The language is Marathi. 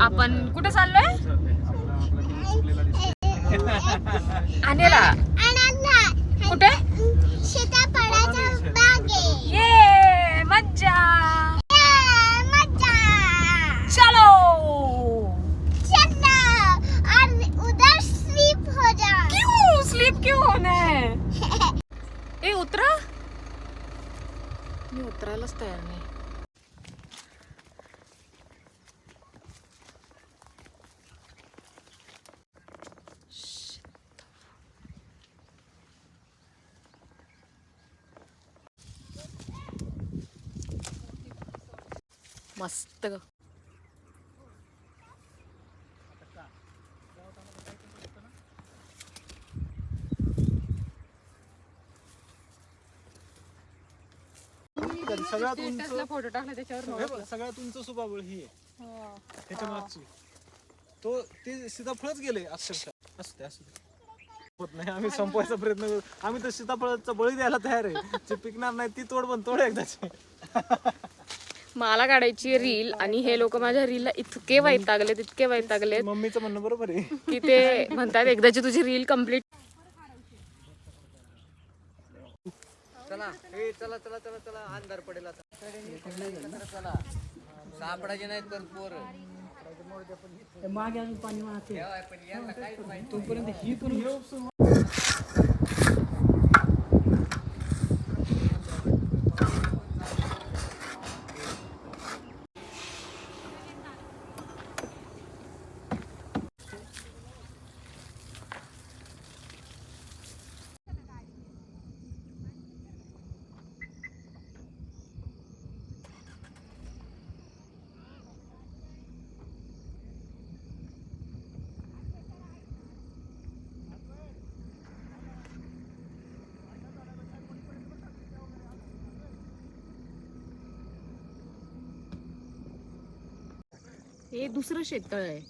आपण कुठे चाललोय? आणेला कुठे? ये मज्जा. चलो. उधर स्लीप हो जाओ क्यों स्लीप क्यों होना है ए उतरा. मी उतरायलाच तयार नाही. मस्त. सगळ्यात उंच फोटो टाकला त्याच्यावर हे सगळ्यात उंच सुबाबळ ही आहे. त्याच्या मागची. तो ते सीताफळच गेले अक्षरशः. असू दे असू दे. होत नाही आम्ही संपवायचा प्रयत्न करू. आम्ही तर सीताफळाचा बळी द्यायला तयार आहे. जे पिकणार नाही ती तोड पण तोड एकदाची. मला काढायची रील आणि हे लोक माझ्या रीलला इतके वैतागलेत इतके वैतागलेत. मम्मीचं म्हणणं बरोबर आहे. की ते म्हणतात एकदाची तुझी रील कंप्लीट चला ए चला चला चला चला अंधार पडेल आता. चला. सापडायचे नाहीत पण पोर. हे दुसरं शेततळ आहे.